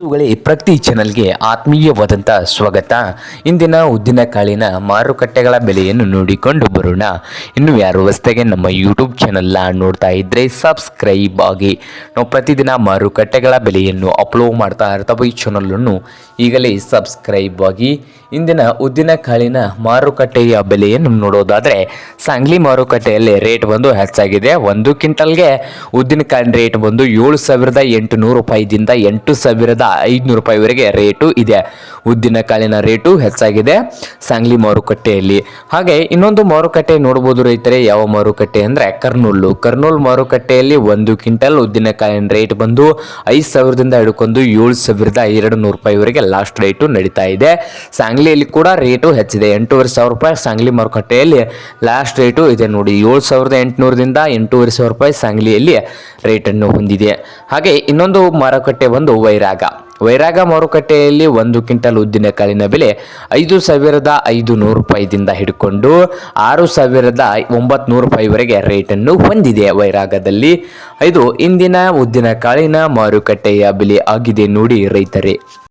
ಬಂಧುಗಳೇ ಪ್ರತಿ ಚಾನಲ್ಗೆ ಆತ್ಮೀಯವಾದಂಥ ಸ್ವಾಗತ. ಇಂದಿನ ಉದ್ದಿನಕಾಳಿನ ಮಾರುಕಟ್ಟೆಗಳ ಬೆಲೆಯನ್ನು ನೋಡಿಕೊಂಡು ಬರೋಣ. ಇನ್ನು ಯಾರು ಹೊಸ್ದಾಗೆ ನಮ್ಮ ಯೂಟ್ಯೂಬ್ ಚಾನಲ್ನ ನೋಡ್ತಾ ಇದ್ದರೆ ಸಬ್ಸ್ಕ್ರೈಬ್ ಆಗಿ. ನಾವು ಪ್ರತಿದಿನ ಮಾರುಕಟ್ಟೆಗಳ ಬೆಲೆಯನ್ನು ಅಪ್ಲೋಡ್ ಮಾಡ್ತಾ ಇರ್ತವೆ ಈ ಚಾನಲನ್ನು ಈಗಲೇ ಸಬ್ಸ್ಕ್ರೈಬ್ ಆಗಿ. ಇಂದಿನ ಉದ್ದಿನಕಾಳಿನ ಮಾರುಕಟ್ಟೆಯ ಬೆಲೆಯನ್ನು ನೋಡೋದಾದರೆ ಸಾಂಗ್ಲಿ ಮಾರುಕಟ್ಟೆಯಲ್ಲಿ ರೇಟ್ ಬಂದು ಹೆಚ್ಚಾಗಿದೆ. ಒಂದು ಕ್ವಿಂಟಲ್ಗೆ ಉದ್ದಿನಕಾಳಿನ ರೇಟ್ ಬಂದು ಏಳು ಸಾವಿರದ ಎಂಟುನೂರು ರೂಪಾಯಿದಿಂದ ಎಂಟು ಸಾವಿರದ ಐದುನೂರು ರೂಪಾಯಿವರೆಗೆ ರೇಟು ಇದೆ. ಉದ್ದಿನ ಕಾಳಿನ ರೇಟು ಹೆಚ್ಚಾಗಿದೆ. ಸಾಂಗ್ಲಿ ಮಾರುಕಟ್ಟೆಯಲ್ಲಿ. ಹಾಗೆ ಇನ್ನೊಂದು ಮಾರುಕಟ್ಟೆ ನೋಡ್ಬೋದು ರೈತರೆ, ಯಾವ ಮಾರುಕಟ್ಟೆ ಅಂದರೆ ಕರ್ನೂಲು. ಕರ್ನೂಲ್ ಮಾರುಕಟ್ಟೆಯಲ್ಲಿ ಒಂದು ಕ್ವಿಂಟಲ್ ಉದ್ದಿನ ಕಾಳಿನ ರೇಟ್ ಬಂದು ಐದು ಸಾವಿರದಿಂದ ಹಿಡ್ಕೊಂಡು ಏಳು ಸಾವಿರದ ಎರಡು ನೂರು ರೂಪಾಯಿವರೆಗೆ ಲಾಸ್ಟ್ ರೇಟು ನಡೀತಾ ಇದೆ. ಸಾಂಗ್ಲಿಯಲ್ಲಿ ಕೂಡ ರೇಟು ಹೆಚ್ಚಿದೆ. ಎಂಟೂವರೆ ಸಾವಿರ ರೂಪಾಯಿ ಸಾಂಗ್ಲಿ ಮಾರುಕಟ್ಟೆಯಲ್ಲಿ ಲಾಸ್ಟ್ ರೇಟು ಇದೆ ನೋಡಿ. ಏಳು ಸಾವಿರದ ಎಂಟುನೂರದಿಂದ ಎಂಟೂವರೆ ಸಾವಿರ ರೂಪಾಯಿ ಸಾಂಗ್ಲಿಯಲ್ಲಿ ರೇಟನ್ನು ಹೊಂದಿದೆ. ಹಾಗೆ ಇನ್ನೊಂದು ಮಾರುಕಟ್ಟೆ ಬಂದು ವೈರಾಗ. ವೈರಾಗ ಮಾರುಕಟ್ಟೆಯಲ್ಲಿ ಒಂದು ಕ್ವಿಂಟಲ್ ಉದ್ದಿನ ಕಾಳಿನ ಬೆಲೆ ಐದು ಸಾವಿರದ ಐದು ನೂರು ರೂಪಾಯಿದಿಂದ ಹಿಡ್ಕೊಂಡು ಆರು ಸಾವಿರದ ಒಂಬತ್ತು ನೂರು ರೂಪಾಯಿವರೆಗೆ ರೇಟನ್ನು ಹೊಂದಿದೆ ವೈರಾಗದಲ್ಲಿ. ಇದು ಇಂದಿನ ಉದ್ದಿನ ಕಾಳಿನ ಮಾರುಕಟ್ಟೆಯ ಬೆಲೆ ಆಗಿದೆ ನೋಡಿ ರೈತರೇ.